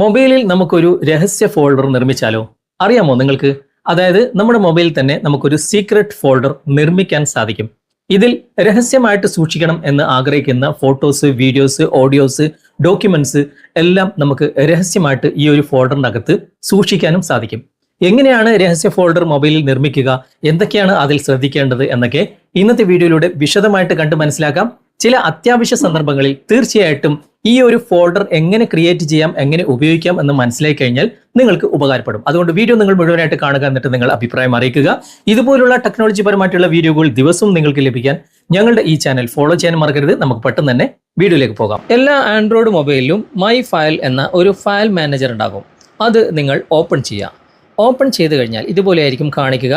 മൊബൈലിൽ നമുക്കൊരു രഹസ്യ ഫോൾഡർ നിർമ്മിച്ചാലോ? അറിയാമോ നിങ്ങൾക്ക്? അതായത് നമ്മുടെ മൊബൈലിൽ തന്നെ നമുക്കൊരു സീക്രട്ട് ഫോൾഡർ നിർമ്മിക്കാൻ സാധിക്കും. ഇതിൽ രഹസ്യമായിട്ട് സൂക്ഷിക്കണം എന്ന് ആഗ്രഹിക്കുന്ന ഫോട്ടോസ് വീഡിയോസ് ഓഡിയോസ് ഡോക്യുമെന്റ്സ് എല്ലാം നമുക്ക് രഹസ്യമായിട്ട് ഈ ഒരു ഫോൾഡറിനകത്ത് സൂക്ഷിക്കാനും സാധിക്കും. എങ്ങനെയാണ് രഹസ്യ ഫോൾഡർ മൊബൈലിൽ നിർമ്മിക്കുക? എന്തൊക്കെയാണ് അതിൽ ശ്രദ്ധിക്കേണ്ടത് എന്നൊക്കെ ഇന്നത്തെ വീഡിയോയിലൂടെ വിശദമായിട്ട് കണ്ട് മനസ്സിലാക്കാം. ചില അത്യാവശ്യ സന്ദർഭങ്ങളിൽ തീർച്ചയായിട്ടും ഈ ഒരു ഫോൾഡർ എങ്ങനെ ക്രിയേറ്റ് ചെയ്യാം എങ്ങനെ ഉപയോഗിക്കാം എന്ന് മനസ്സിലാക്കി കഴിഞ്ഞാൽ നിങ്ങൾക്ക് ഉപകാരപ്പെടും. അതുകൊണ്ട് വീഡിയോ നിങ്ങൾ മുഴുവനായിട്ട് കാണുക എന്നിട്ട് നിങ്ങൾ അഭിപ്രായം അറിയിക്കുക. ഇതുപോലുള്ള ടെക്നോളജി പരമായിട്ടുള്ള വീഡിയോകൾ ദിവസവും നിങ്ങൾക്ക് ലഭിക്കാൻ ഞങ്ങളുടെ ഈ ചാനൽ ഫോളോ ചെയ്യാൻ മറക്കരുത്. നമുക്ക് പെട്ടെന്ന് തന്നെ വീഡിയോയിലേക്ക് പോകാം. എല്ലാ ആൻഡ്രോയിഡ് മൊബൈലിലും മൈ ഫയൽ എന്ന ഒരു ഫയൽ മാനേജർ ഉണ്ടാകും. അത് നിങ്ങൾ ഓപ്പൺ ചെയ്യുക. ഓപ്പൺ ചെയ്ത് കഴിഞ്ഞാൽ ഇതുപോലെയായിരിക്കും കാണിക്കുക.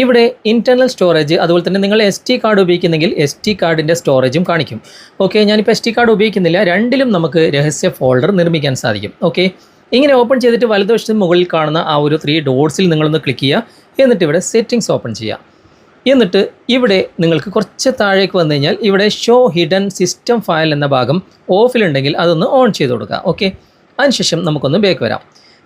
ഇവിടെ ഇന്റർണൽ സ്റ്റോറേജ് അതുപോലെ തന്നെ നിങ്ങൾ എസ് ടി കാർഡ് ഉപയോഗിക്കുന്നെങ്കിൽ എസ് ടി കാർഡിന്റെ സ്റ്റോറേജും കാണിക്കും. ഓക്കെ ഞാനിപ്പോൾ എസ് ടി കാർഡ് ഉപയോഗിക്കുന്നില്ല. രണ്ടിലും നമുക്ക് രഹസ്യ ഫോൾഡർ നിർമ്മിക്കാൻ സാധിക്കും. ഓക്കെ ഇങ്ങനെ ഓപ്പൺ ചെയ്തിട്ട് വലതുവശത്ത് മുകളിൽ കാണുന്ന ആ ഒരു ത്രീ ഡോട്ട്സിൽ നിങ്ങളൊന്ന് ക്ലിക്ക് ചെയ്യുക. എന്നിട്ട് ഇവിടെ സെറ്റിങ്സ് ഓപ്പൺ ചെയ്യുക. എന്നിട്ട് ഇവിടെ നിങ്ങൾക്ക് കുറച്ച് താഴേക്ക് വന്നു കഴിഞ്ഞാൽ ഇവിടെ ഷോ ഹിഡൻ സിസ്റ്റം ഫയൽ എന്ന ഭാഗം ഓഫിലുണ്ടെങ്കിൽ അതൊന്ന് ഓൺ ചെയ്ത് കൊടുക്കുക. ഓക്കെ അതിനുശേഷം നമുക്കൊന്ന് ബേക്ക് വരാം.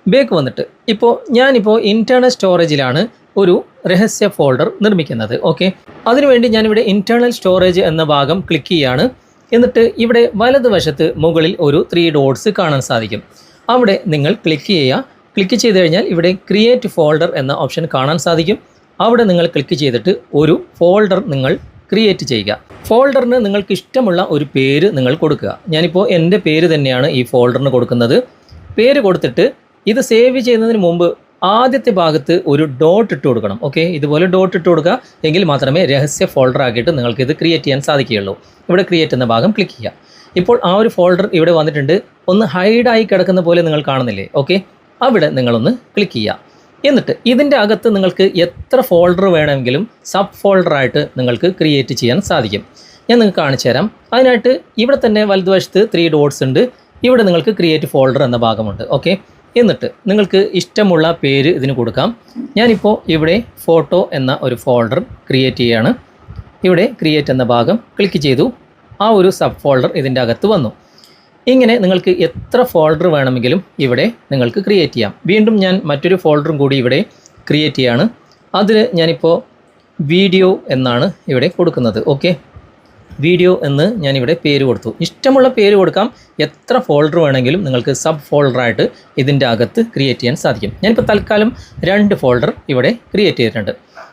ബേക്ക് വന്നിട്ട് ഇപ്പോൾ ഞാനിപ്പോൾ ഇന്റേർണൽ സ്റ്റോറേജിലാണ് ഒരു രഹസ്യ ഫോൾഡർ നിർമ്മിക്കുന്നത്. ഓക്കെ അതിനുവേണ്ടി ഞാനിവിടെ ഇന്റേർണൽ സ്റ്റോറേജ് എന്ന ഭാഗം ക്ലിക്ക് ചെയ്യാണ്. എന്നിട്ട് ഇവിടെ വലതുവശത്ത് മുകളിൽ ഒരു ത്രീ ഡോട്ട്സ് കാണാൻ സാധിക്കും. അവിടെ നിങ്ങൾ ക്ലിക്ക് ചെയ്യുക. ക്ലിക്ക് ചെയ്ത് കഴിഞ്ഞാൽ ഇവിടെ ക്രിയേറ്റ് ഫോൾഡർ എന്ന ഓപ്ഷൻ കാണാൻ സാധിക്കും. അവിടെ നിങ്ങൾ ക്ലിക്ക് ചെയ്തിട്ട് ഒരു ഫോൾഡർ നിങ്ങൾ ക്രിയേറ്റ് ചെയ്യുക. ഫോൾഡറിന് നിങ്ങൾക്ക് ഇഷ്ടമുള്ള ഒരു പേര് നിങ്ങൾ കൊടുക്കുക. ഞാനിപ്പോൾ എന്റെ പേര് തന്നെയാണ് ഈ ഫോൾഡറിന് കൊടുക്കുന്നത്. പേര് കൊടുത്തിട്ട് ഇത് സേവ് ചെയ്യുന്നതിന് മുമ്പ് ആദ്യത്തെ ഭാഗത്ത് ഒരു ഡോട്ട് ഇട്ട് കൊടുക്കണം ഓക്കെ ഇതുപോലെ ഡോട്ട് ഇട്ട് കൊടുക്കുക എങ്കിൽ മാത്രമേ രഹസ്യ ഫോൾഡർ ആക്കിയിട്ട് നിങ്ങൾക്ക് ഇത് ക്രിയേറ്റ് ചെയ്യാൻ സാധിക്കുകയുള്ളൂ. ഇവിടെ ക്രിയേറ്റ് എന്ന ഭാഗം ക്ലിക്ക് ചെയ്യുക. ഇപ്പോൾ ആ ഒരു ഫോൾഡർ ഇവിടെ വന്നിട്ടുണ്ട്. ഒന്ന് ഹൈഡായി കിടക്കുന്ന പോലെ നിങ്ങൾ കാണുന്നില്ലേ ഓക്കെ അവിടെ നിങ്ങളൊന്ന് ക്ലിക്ക് ചെയ്യുക. എന്നിട്ട് ഇതിന്റെ അകത്ത് നിങ്ങൾക്ക് എത്ര ഫോൾഡർ വേണമെങ്കിലും സബ് ഫോൾഡറായിട്ട് നിങ്ങൾക്ക് ക്രിയേറ്റ് ചെയ്യാൻ സാധിക്കും. ഞാൻ നിങ്ങൾക്ക് കാണിച്ചു തരാം. അതിനായിട്ട് ഇവിടെ തന്നെ വലതുവശത്ത് ത്രീ ഡോട്ട്സ് ഉണ്ട്. ഇവിടെ നിങ്ങൾക്ക് ക്രിയേറ്റ് ഫോൾഡർ എന്ന ഭാഗമുണ്ട് ഓക്കെ എന്നിട്ട് നിങ്ങൾക്ക് ഇഷ്ടമുള്ള പേര് ഇതിന് കൊടുക്കാം. ഞാനിപ്പോൾ ഇവിടെ ഫോട്ടോ എന്ന ഒരു ഫോൾഡർ ക്രിയേറ്റ് ചെയ്യാണ്. ഇവിടെ ക്രിയേറ്റ് എന്ന ഭാഗം ക്ലിക്ക് ചെയ്തു. ആ ഒരു സബ് ഫോൾഡർ ഇതിന്റെ അകത്ത് വന്നു. ഇങ്ങനെ നിങ്ങൾക്ക് എത്ര ഫോൾഡർ വേണമെങ്കിലും ഇവിടെ നിങ്ങൾക്ക് ക്രിയേറ്റ് ചെയ്യാം. വീണ്ടും ഞാൻ മറ്റൊരു ഫോൾഡറും കൂടി ഇവിടെ ക്രിയേറ്റ് ചെയ്യാണ്. അതിന് ഞാനിപ്പോൾ വീഡിയോ എന്നാണ് ഇവിടെ കൊടുക്കുന്നത്. ഓക്കെ വീഡിയോ എന്ന് ഞാനിവിടെ പേര് കൊടുത്തു. ഇഷ്ടമുള്ള പേര് കൊടുക്കാം. എത്ര ഫോൾഡർ വേണമെങ്കിലും നിങ്ങൾക്ക് സബ് ഫോൾഡറായിട്ട് ഇതിന്റെ അകത്ത് ക്രിയേറ്റ് ചെയ്യാൻ സാധിക്കും. ഞാനിപ്പോൾ തൽക്കാലം രണ്ട് ഫോൾഡർ ഇവിടെ ക്രിയേറ്റ് ചെയ്തിട്ടുണ്ട്.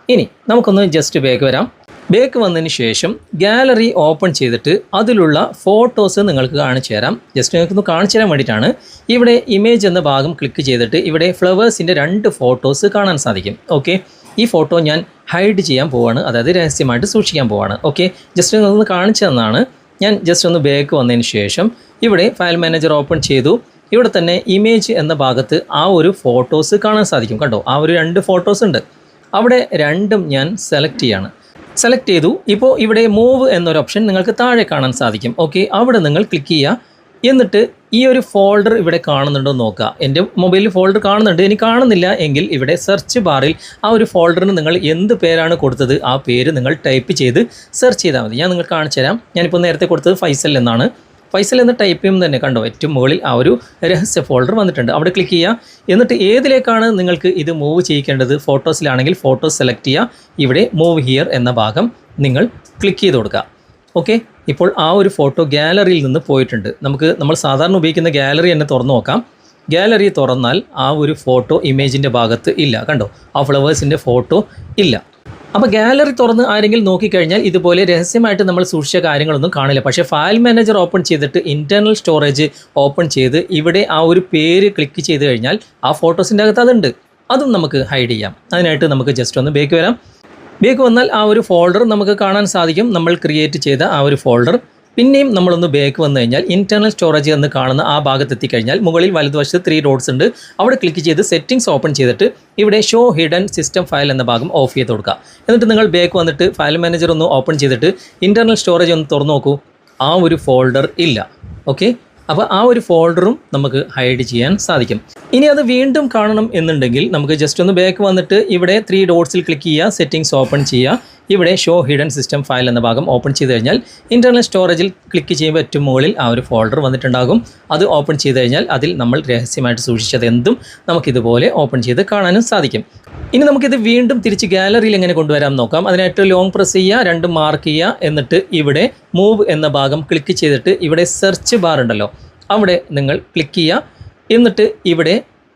ഇനി നമുക്കൊന്ന് ജസ്റ്റ് ബേക്ക് വരാം. ബേക്ക് വന്നതിന് ശേഷം ഗാലറി ഓപ്പൺ ചെയ്തിട്ട് അതിലുള്ള ഫോട്ടോസ് നിങ്ങൾക്ക് കാണിച്ചു തരാം. ജസ്റ്റ് നിങ്ങൾക്കൊന്ന് കാണിച്ചു തരാൻ വേണ്ടിയിട്ടാണ്. ഇവിടെ ഇമേജ് എന്ന ഭാഗം ക്ലിക്ക് ചെയ്തിട്ട് ഇവിടെ ഫ്ലവേഴ്സിന്റെ രണ്ട് ഫോട്ടോസ് കാണാൻ സാധിക്കും. ഓക്കെ ഈ ഫോട്ടോ ഞാൻ ഹൈഡ് ചെയ്യാൻ പോവാണ്. അതായത് രഹസ്യമായിട്ട് സൂക്ഷിക്കാൻ പോവാണ്. ഓക്കെ ജസ്റ്റ് ഒന്ന് കാണിച്ചു തന്നാണ്. ഞാൻ ജസ്റ്റ് ഒന്ന് ബാക്ക് വന്നതിന് ശേഷം ഇവിടെ ഫയൽ മാനേജർ ഓപ്പൺ ചെയ്തു. ഇവിടെ തന്നെ ഇമേജ് എന്ന ഭാഗത്ത് ആ ഒരു ഫോട്ടോസ് കാണാൻ സാധിക്കും. കണ്ടോ? ആ ഒരു രണ്ട് ഫോട്ടോസ് ഉണ്ട്. അവിടെ രണ്ടും ഞാൻ സെലക്ട് ചെയ്യാണ്. സെലക്ട് ചെയ്തു. ഇപ്പോൾ ഇവിടെ മൂവ് എന്നൊരു ഓപ്ഷൻ നിങ്ങൾക്ക് താഴെ കാണാൻ സാധിക്കും. ഓക്കെ അവിടെ നിങ്ങൾ ക്ലിക്ക് ചെയ്യുക. എന്നിട്ട് ഈ ഒരു ഫോൾഡർ ഇവിടെ കാണുന്നുണ്ടോ നോക്കുക. എന്റെ മൊബൈലിൽ ഫോൾഡർ കാണുന്നുണ്ട്. ഇനി കാണുന്നില്ല എങ്കിൽ ഇവിടെ സെർച്ച് ബാറിൽ ആ ഒരു ഫോൾഡറിന് നിങ്ങൾ എന്ത് പേരാണ് കൊടുത്തത് ആ പേര് നിങ്ങൾ ടൈപ്പ് ചെയ്ത് സെർച്ച് ചെയ്താൽ മതി. ഞാൻ നിങ്ങൾ കാണിച്ചു തരാം. ഞാനിപ്പോൾ നേരത്തെ കൊടുത്തത് ഫൈസൽ എന്നാണ്. ഫൈസൽ എന്ന് ടൈപ്പ് ചെയ്യുമ്പോൾ തന്നെ കണ്ടോ ഏറ്റവും മുകളിൽ ആ ഒരു രഹസ്യ ഫോൾഡർ വന്നിട്ടുണ്ട്. അവിടെ ക്ലിക്ക് ചെയ്യുക. എന്നിട്ട് ഏതിലേക്കാണ് നിങ്ങൾക്ക് ഇത് മൂവ് ചെയ്യിക്കേണ്ടത്? ഫോട്ടോസിലാണെങ്കിൽ ഫോട്ടോസ് സെലക്ട് ചെയ്യുക. ഇവിടെ മൂവ് ഹിയർ എന്ന ഭാഗം നിങ്ങൾ ക്ലിക്ക് ചെയ്ത് കൊടുക്കുക. ഓക്കെ ഇപ്പോൾ ആ ഒരു ഫോട്ടോ ഗാലറിയിൽ നിന്ന് പോയിട്ടുണ്ട്. നമുക്ക് നമ്മൾ സാധാരണ ഉപയോഗിക്കുന്ന ഗാലറി തന്നെ തുറന്നു നോക്കാം. ഗാലറി തുറന്നാൽ ആ ഒരു ഫോട്ടോ ഇമേജിന്റെ ഭാഗത്ത് ഇല്ല. കണ്ടോ? ആ ഫ്ലവേഴ്സിന്റെ ഫോട്ടോ ഇല്ല. അപ്പോൾ ഗാലറി തുറന്ന് ആരെങ്കിലും നോക്കിക്കഴിഞ്ഞാൽ ഇതുപോലെ രഹസ്യമായിട്ട് നമ്മൾ സൂക്ഷിച്ച കാര്യങ്ങളൊന്നും കാണില്ല. പക്ഷേ ഫയൽ മാനേജർ ഓപ്പൺ ചെയ്തിട്ട് ഇന്റേർണൽ സ്റ്റോറേജ് ഓപ്പൺ ചെയ്ത് ഇവിടെ ആ ഒരു പേര് ക്ലിക്ക് ചെയ്ത് കഴിഞ്ഞാൽ ആ ഫോട്ടോസിന്റെ അകത്ത് അതുണ്ട്. അതും നമുക്ക് ഹൈഡ് ചെയ്യാം. അതിനായിട്ട് നമുക്ക് ജസ്റ്റ് ഒന്ന് ബേക്ക് വരാം. ബേക്ക് വന്നാൽ ആ ഒരു ഫോൾഡർ നമുക്ക് കാണാൻ സാധിക്കും. നമ്മൾ ക്രിയേറ്റ് ചെയ്ത ആ ഒരു ഫോൾഡർ പിന്നെയും നമ്മളൊന്ന് ബേക്ക് വന്നു കഴിഞ്ഞാൽ ഇന്റേർണൽ സ്റ്റോറേജ് എന്ന് കാണുന്ന ആ ഭാഗത്ത് എത്തിക്കഴിഞ്ഞാൽ മുകളിൽ വലതുവശത്ത് ത്രീ ഡോട്ട്സ് ഉണ്ട്. അവിടെ ക്ലിക്ക് ചെയ്ത് സെറ്റിംഗ്സ് ഓപ്പൺ ചെയ്തിട്ട് ഇവിടെ ഷോ ഹിഡൻ സിസ്റ്റം ഫയൽ എന്ന ഭാഗം ഓഫ് ചെയ്ത് കൊടുക്കുക. എന്നിട്ട് നിങ്ങൾ ബേക്ക് വന്നിട്ട് ഫയൽ മാനേജർ ഒന്ന് ഓപ്പൺ ചെയ്തിട്ട് ഇന്റേർണൽ സ്റ്റോറേജ് ഒന്ന് തുറന്നു നോക്കൂ. ആ ഒരു ഫോൾഡർ ഇല്ല. ഓക്കെ അപ്പോൾ ആ ഒരു ഫോൾഡറും നമുക്ക് ഹൈഡ് ചെയ്യാൻ സാധിക്കും. ഇനി അത് വീണ്ടും കാണണം എന്നുണ്ടെങ്കിൽ നമുക്ക് ജസ്റ്റ് ഒന്ന് ബാക്ക് വന്നിട്ട് ഇവിടെ ത്രീ ഡോട്ട്സിൽ ക്ലിക്ക് ചെയ്യുക സെറ്റിംഗ്സ് ഓപ്പൺ ചെയ്യുക. ഇവിടെ ഷോ ഹിഡൻ സിസ്റ്റം ഫയൽ എന്ന ഭാഗം ഓപ്പൺ ചെയ്ത് കഴിഞ്ഞാൽ ഇന്റർണൽ സ്റ്റോറേജിൽ ക്ലിക്ക് ചെയ്യുമ്പോൾ ഏറ്റവും മുകളിൽ ആ ഒരു ഫോൾഡർ വന്നിട്ടുണ്ടാകും. അത് ഓപ്പൺ ചെയ്ത് കഴിഞ്ഞാൽ അതിൽ നമ്മൾ രഹസ്യമായിട്ട് സൂക്ഷിച്ചത് എന്തും നമുക്കിതുപോലെ ഓപ്പൺ ചെയ്ത് കാണാനും സാധിക്കും. ഇനി നമുക്കിത് വീണ്ടും തിരിച്ച് ഗാലറിയിൽ എങ്ങനെ കൊണ്ടുവരാൻ നോക്കാം. അതിനായിട്ട് ലോങ് പ്രസ് ചെയ്യുക രണ്ട് മാർക്ക് ചെയ്യുക എന്നിട്ട് ഇവിടെ മൂവ് എന്ന ഭാഗം ക്ലിക്ക് ചെയ്തിട്ട് ഇവിടെ സെർച്ച് ബാർ ഉണ്ടല്ലോ. അവിടെ നിങ്ങൾ ക്ലിക്ക് ചെയ്യുക. എന്നിട്ട് ഇവിടെ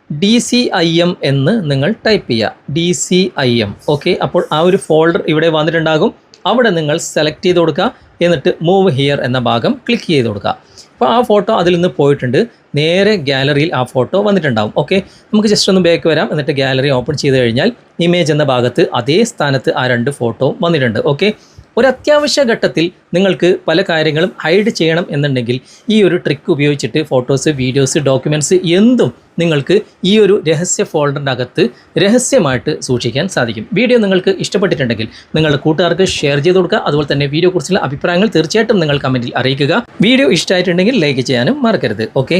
ഡി സി ഐ എം എന്ന് നിങ്ങൾ ടൈപ്പ് ചെയ്യുക. D C I M okay അപ്പോൾ ആ ഒരു ഫോൾഡർ ഇവിടെ വന്നിട്ടുണ്ടാകും. അവിടെ നിങ്ങൾ സെലക്ട് ചെയ്ത് കൊടുക്കുക. എന്നിട്ട് മൂവ് ഹിയർ എന്ന ഭാഗം ക്ലിക്ക് ചെയ്ത് കൊടുക്കുക. അപ്പോൾ ആ ഫോട്ടോ അതിൽ നിന്ന് പോയിട്ടുണ്ട്. നേരെ ഗാലറിയിൽ ആ ഫോട്ടോ വന്നിട്ടുണ്ടാകും ഓക്കെ നമുക്ക് ജസ്റ്റ് ഒന്ന് ബാക്ക് വരാം. എന്നിട്ട് ഗാലറി ഓപ്പൺ ചെയ്ത് കഴിഞ്ഞാൽ ഇമേജ് എന്ന ഭാഗത്ത് അതേ സ്ഥാനത്ത് ആ രണ്ട് ഫോട്ടോ വന്നിട്ടുണ്ട്. ഓക്കെ ഒരു അത്യാവശ്യ ഘട്ടത്തിൽ നിങ്ങൾക്ക് പല കാര്യങ്ങളും ഹൈഡ് ചെയ്യണം എന്നുണ്ടെങ്കിൽ ഈ ഒരു ട്രിക്ക് ഉപയോഗിച്ചിട്ട് ഫോട്ടോസ് വീഡിയോസ് ഡോക്യുമെന്റ്സ് എന്തും നിങ്ങൾക്ക് ഈ ഒരു രഹസ്യ ഫോൾഡറിന്റെ അകത്ത് രഹസ്യമായിട്ട് സൂക്ഷിക്കാൻ സാധിക്കും. വീഡിയോ നിങ്ങൾക്ക് ഇഷ്ടപ്പെട്ടിട്ടുണ്ടെങ്കിൽ നിങ്ങളുടെ കൂട്ടുകാർക്ക് ഷെയർ ചെയ്ത് കൊടുക്കുക. അതുപോലെ തന്നെ വീഡിയോ കുറിച്ചുള്ള അഭിപ്രായങ്ങൾ തീർച്ചയായിട്ടും നിങ്ങൾ കമന്റിൽ അറിയിക്കുക. വീഡിയോ ഇഷ്ടമായിട്ടുണ്ടെങ്കിൽ ലൈക്ക് ചെയ്യാനും മറക്കരുത്. ഓക്കെ